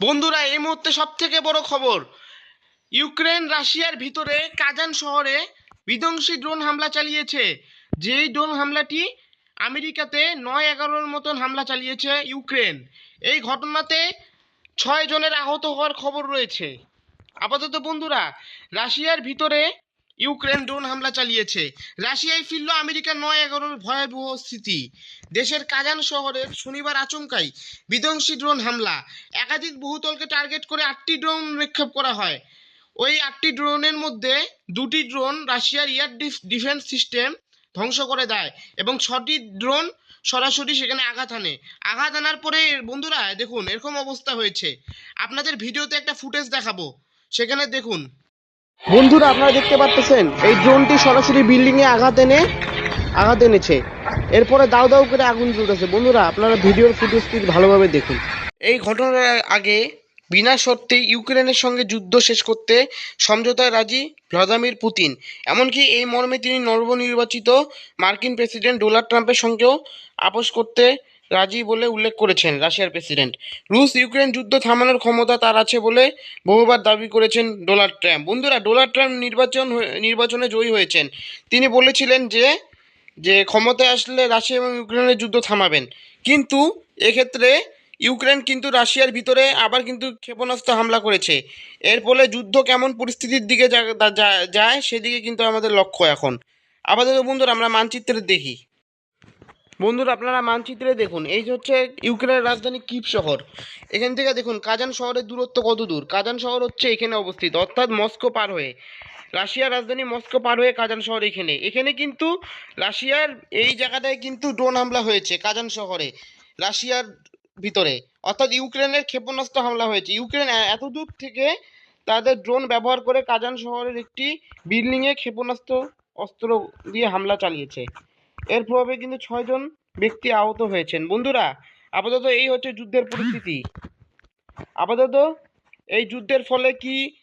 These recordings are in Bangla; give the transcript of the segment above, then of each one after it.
বন্ধুরা, এই মুহূর্তে সব থেকে বড় খবর, ইউক্রেন রাশিয়ার ভিতরে কাজান শহরে বিধ্বংসী ড্রোন হামলা চালিয়েছে। যেই ড্রোন হামলাটি আমেরিকাতে নয় এগারোর মতন হামলা চালিয়েছে ইউক্রেন। এই ঘটনাতে ছয় জনের আহত হওয়ার খবর রয়েছে। আপাতত বন্ধুরা, রাশিয়ার ভিতরে ইউক্রেন ড্রোন হামলা চালিয়েছে। রাশিয়ায় ফিরল আমেরিকার নয় এগারোর ভয়াবহ স্থিতি। দেশের কাজান শহরের শনিবার আচমকাই বিধ্বংসী ড্রোন হামলা। একাধিক বহুতলকে টার্গেট করে আটটি ড্রোন নিক্ষেপ করা হয়। ওই আটটি ড্রোনের মধ্যে দুটি ড্রোন রাশিয়ার এয়ার ডিফেন্স সিস্টেম ধ্বংস করে দেয় এবং ছটি ড্রোন সরাসরি সেখানে আঘাত আনে। আঘাত আনার পরে বন্ধুরা, দেখুন এরকম অবস্থা হয়েছে। আপনাদের ভিডিওতে একটা ফুটেজ দেখাবো। সেখানে দেখুন। বন্ধুরা, আপনারা দেখতে পাচ্ছেন, এই ড্রোনটি সরাসরি বিল্ডিং এ আঘাত এনে, আঘাত এনেছে। এরপরে দাও দাও করে আগুন জ্বলতেছে। বন্ধুরা, আপনারা ভিডিওর ফুটেজটি ভালোভাবে দেখুন। এই ঘটনার আগে বিনা শর্তে ইউক্রেনের সঙ্গে যুদ্ধ শেষ করতে সমঝোতায় রাজি ভ্লাদিমির পুতিন। এমনকি এই মর্মে তিনি নবনির্বাচিত মার্কিন প্রেসিডেন্ট ডোনাল্ড ট্রাম্পের সঙ্গেও আপোষ করতে রাজি বলে উল্লেখ করেছেন রাশিয়ার প্রেসিডেন্ট। রুশ ইউক্রেন যুদ্ধ থামানোর ক্ষমতা তার আছে বলে বহুবার দাবি করেছেন ডোনাল্ড ট্রাম্প। বন্ধুরা, ডোনাল্ড ট্রাম্প নির্বাচন নির্বাচনে জয়ী হয়েছেন। তিনি বলেছিলেন যে যে ক্ষমতায় আসলে রাশিয়া এবং ইউক্রেনের যুদ্ধ থামাবেন। কিন্তু এক্ষেত্রে ইউক্রেন কিন্তু রাশিয়ার ভিতরে আবার কিন্তু ক্ষেপণাস্ত্র হামলা করেছে। এর ফলে যুদ্ধ কেমন পরিস্থিতির দিকে যায়, সেদিকে কিন্তু আমাদের লক্ষ্য এখন। আপাতত বন্ধুরা, আমরা মানচিত্রে দেখি। বন্ধুরা, আপনারা মানচিত্রে দেখুন, এই হচ্ছে ইউক্রেনের রাজধানী কিপ শহর। এখান থেকে দেখুন, কাজান শহরের দূরত্ব কত দূর? কাজান শহর হচ্ছে এখানে অবস্থিত, অর্থাৎ মস্কো পার হয়ে। রাশিয়ার রাজধানী মস্কো পার হয়ে কাজান শহর এখানে। এখানে কিন্তু রাশিয়ার এই জায়গাটায় কিন্তু ড্রোন হামলা হয়েছে, কাজান শহরে, রাশিয়ার ভিতরে। অর্থাৎ ইউক্রেনের ক্ষেপণাস্ত্র হামলা হয়েছে। ইউক্রেন এত দূর থেকে তাদের ড্রোন ব্যবহার করে কাজান শহরের একটি বিল্ডিংয়ে ক্ষেপণাস্ত্র, অস্ত্র দিয়ে হামলা চালিয়েছে। এর প্রভাবে কিন্তু ছয়জন ব্যক্তি আহত হয়েছেন। বন্ধুরা, আপাতত এই হচ্ছে যুদ্ধের পরিস্থিতি। আপাতত এই যুদ্ধের ফলে কি,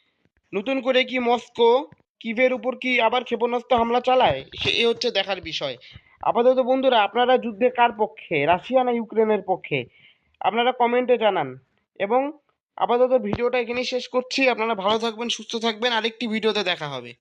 নতুন করে কি মস্কো কিভের উপর কি আবার ক্ষেপণাস্ত্র হামলা চালায়? সে এই হচ্ছে দেখার বিষয়। আপাতত বন্ধুরা, আপনারা যুদ্ধে কার পক্ষে? রাশিয়া না ইউক্রেনের পক্ষে? আপনারা কমেন্টে জানান। এবং আপাতত ভিডিওটা এখানেই শেষ করছি। আপনারা ভালো থাকবেন, সুস্থ থাকবেন। আরেকটি ভিডিওতে দেখা হবে।